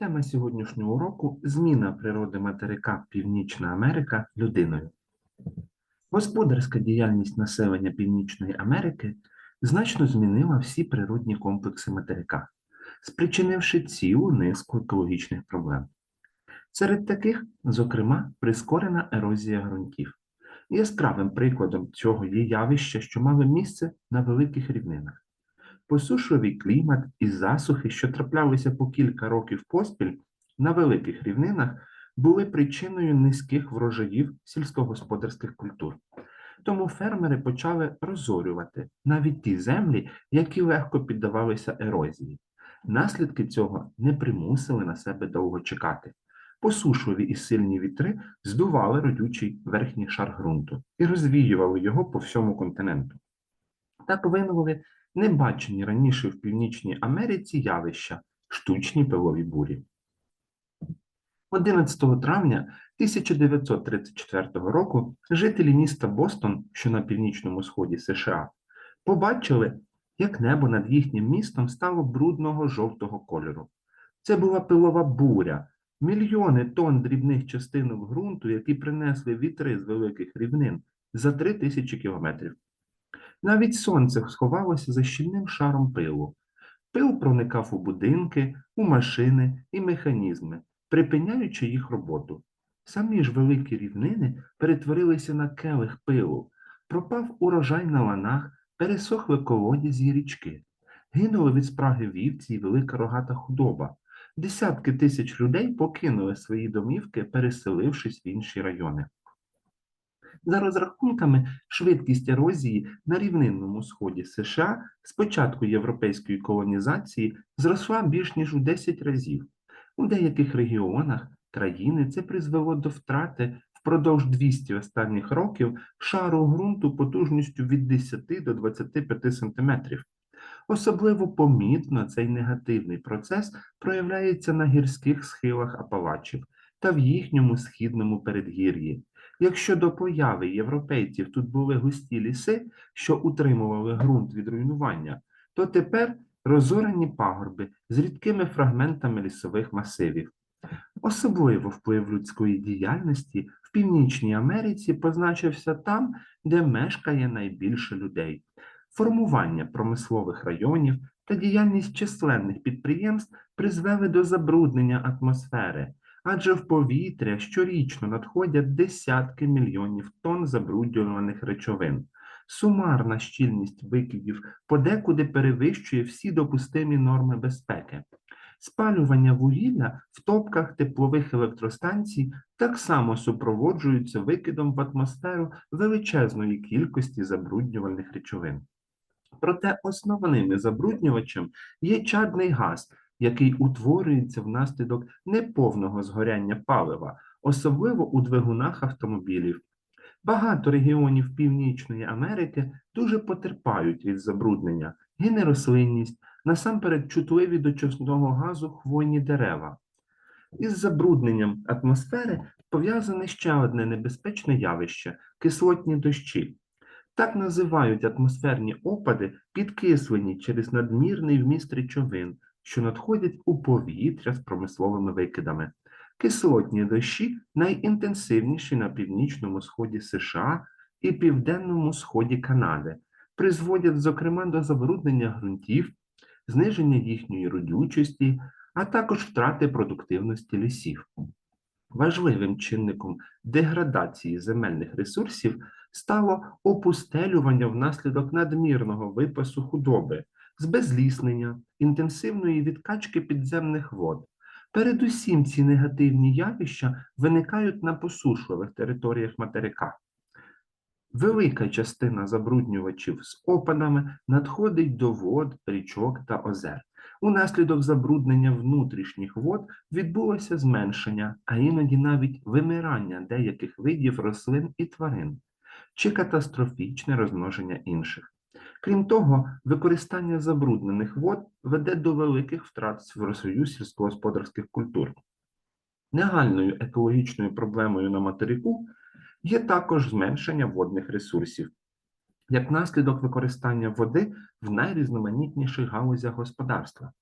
Тема сьогоднішнього уроку зміна природи материка Північна Америка людиною. Господарська діяльність населення Північної Америки значно змінила всі природні комплекси материка, спричинивши цілу низку екологічних проблем. Серед таких, зокрема, прискорена ерозія ґрунтів. Яскравим прикладом цього є явище, що мало місце на великих рівнинах. Посушливий клімат і засухи, що траплялися по кілька років поспіль на великих рівнинах, були причиною низьких врожаїв сільськогосподарських культур. Тому фермери почали розорювати навіть ті землі, які легко піддавалися ерозії. Наслідки цього не примусили на себе довго чекати. Посушливі і сильні вітри здували родючий верхній шар ґрунту і розвіювали його по всьому континенту. Так виникли небачені раніше в Північній Америці явища штучні пилові бурі. 11 травня 1934 року жителі міста Бостон, що на північному сході США, побачили, як небо над їхнім містом стало брудного жовтого кольору. Це була пилова буря, мільйони тонн дрібних частинок ґрунту, які принесли вітри з великих рівнин за три тисячі кілометрів. Навіть сонце сховалося за щільним шаром пилу. Пил проникав у будинки, у машини і механізми, припиняючи їх роботу. Самі ж великі рівнини перетворилися на келих пилу, пропав урожай на ланах, пересохли колодязі й річки. Гинули від спраги вівці й велика рогата худоба. Десятки тисяч людей покинули свої домівки, переселившись в інші райони. За розрахунками, швидкість ерозії на рівнинному сході США з початку європейської колонізації зросла більш ніж у 10 разів. У деяких регіонах країни це призвело до втрати впродовж 200 останніх років шару ґрунту потужністю від 10 до 25 см. Особливо помітно цей негативний процес проявляється на гірських схилах Апалачів та в їхньому східному передгір'ї. Якщо до появи європейців тут були густі ліси, що утримували ґрунт від руйнування, то тепер розорені пагорби з рідкими фрагментами лісових масивів. Особливо вплив людської діяльності в Північній Америці позначився там, де мешкає найбільше людей. Формування промислових районів та діяльність численних підприємств призвели до забруднення атмосфери, адже в повітря щорічно надходять десятки мільйонів тонн забруднюваних речовин. Сумарна щільність викидів подекуди перевищує всі допустимі норми безпеки. Спалювання вугілля в топках теплових електростанцій так само супроводжуються викидом в атмосферу величезної кількості забруднювальних речовин. Проте основним забруднювачем є чадний газ, який утворюється внаслідок неповного згоряння палива, особливо у двигунах автомобілів. Багато регіонів Північної Америки дуже потерпають від забруднення, гине рослинність, насамперед чутливі до чесного газу хвойні дерева. Із забрудненням атмосфери пов'язане ще одне небезпечне явище кислотні дощі. Так називають атмосферні опади, підкислені через надмірний вміст речовин, що надходять у повітря з промисловими викидами. Кислотні дощі найінтенсивніші на північному сході США і південному сході Канади, призводять, зокрема, до забруднення ґрунтів, зниження їхньої родючості, а також втрати продуктивності лісів. Важливим чинником деградації земельних ресурсів стало опустелювання внаслідок надмірного випасу худоби, збезліснення, інтенсивної відкачки підземних вод. Передусім ці негативні явища виникають на посушливих територіях материка. Велика частина забруднювачів з опадами надходить до вод, річок та озер. Унаслідок забруднення внутрішніх вод відбулося зменшення, а іноді навіть вимирання деяких видів рослин і тварин чи катастрофічне розмноження інших. Крім того, використання забруднених вод веде до великих втрат свою сільськогосподарських культур. Негальною екологічною проблемою на материку є також зменшення водних ресурсів, як наслідок використання води в найрізноманітніших галузях господарства.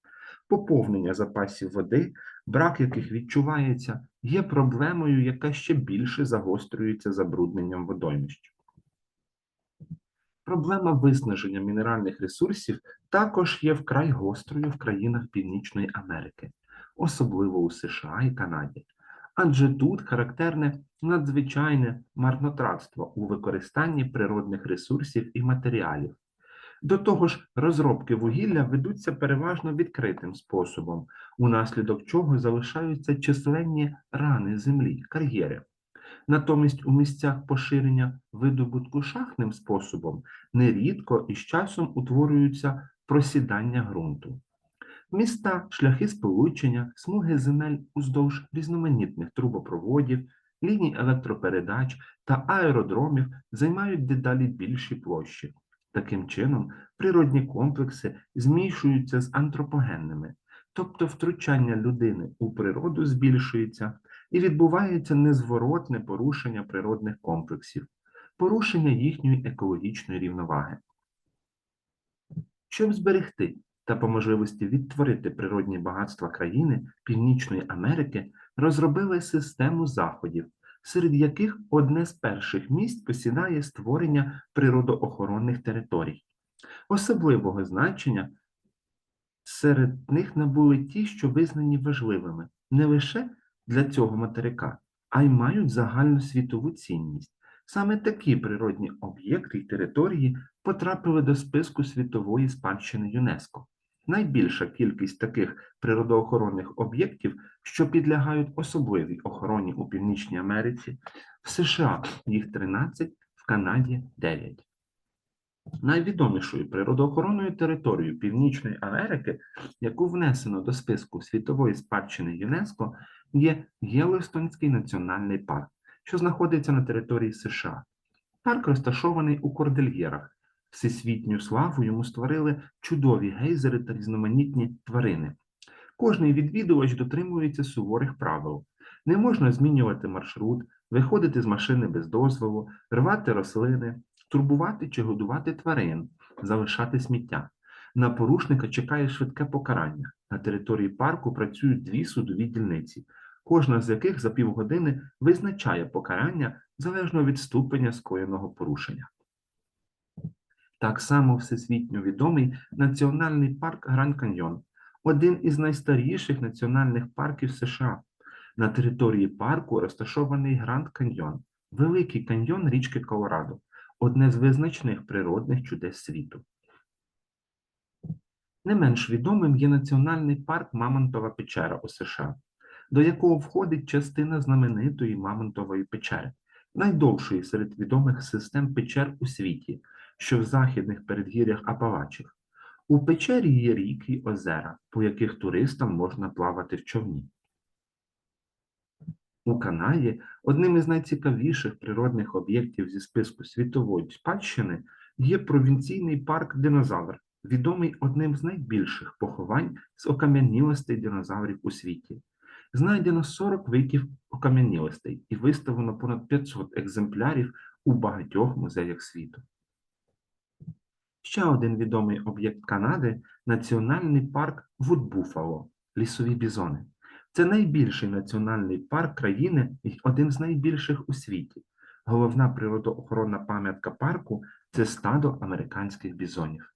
поповнення запасів води, брак яких відчувається, є проблемою, яка ще більше загострюється забрудненням водоймищ. Проблема виснаження мінеральних ресурсів також є вкрай гострою в країнах Північної Америки, особливо у США і Канаді, адже тут характерне надзвичайне марнотратство у використанні природних ресурсів і матеріалів. До того ж, розробки вугілля ведуться переважно відкритим способом, унаслідок чого залишаються численні рани землі, кар'єри. Натомість у місцях поширення видобутку шахтним способом нерідко і з часом утворюються просідання ґрунту. Міста, шляхи сполучення, смуги земель уздовж різноманітних трубопроводів, ліній електропередач та аеродромів займають дедалі більші площі. Таким чином, природні комплекси змішуються з антропогенними, тобто втручання людини у природу збільшується і відбувається незворотне порушення природних комплексів, порушення їхньої екологічної рівноваги. Щоб зберегти та по можливості відтворити природні багатства країни Північної Америки, розробили систему заходів, серед яких одне з перших місць посідає створення природоохоронних територій. Особливого значення серед них набули ті, що визнані важливими не лише для цього материка, а й мають загальносвітову цінність. Саме такі природні об'єкти й території потрапили до списку світової спадщини ЮНЕСКО. Найбільша кількість таких природоохоронних об'єктів, що підлягають особливій охороні у Північній Америці, в США їх 13, в Канаді 9. Найвідомішою природоохоронною територією Північної Америки, яку внесено до списку світової спадщини ЮНЕСКО, є Єлистонський національний парк, що знаходиться на території США. Парк розташований у Кордильєрах. Всесвітню славу йому створили чудові гейзери та різноманітні тварини. Кожний відвідувач дотримується суворих правил. Не можна змінювати маршрут, виходити з машини без дозволу, рвати рослини, турбувати чи годувати тварин, залишати сміття. На порушника чекає швидке покарання. На території парку працюють дві судові дільниці, кожна з яких за півгодини визначає покарання залежно від ступеня скоєного порушення. Так само всесвітньо відомий національний парк Гранд Каньйон, один із найстаріших національних парків США. На території парку розташований Гранд Каньйон, великий каньйон річки Колорадо, одне з визначних природних чудес світу. Не менш відомим є національний парк Мамонтова печера у США, до якого входить частина знаменитої Мамонтової печери, найдовшої серед відомих систем печер у світі, що в західних передгір'ях Апалачих. У печері є ріки озера, по яких туристам можна плавати в човні. У Канаді одним із найцікавіших природних об'єктів зі списку світової спадщини є провінційний парк Динозавр, відомий одним з найбільших поховань з окам'янілостей динозаврів у світі. Знайдено 40 виків окам'янілостей і виставлено понад 500 екземплярів у багатьох музеях світу. Ще один відомий об'єкт Канади національний парк Вудбуфало лісові бізони. Це найбільший національний парк країни і один з найбільших у світі. Головна природоохоронна пам'ятка парку це стадо американських бізонів.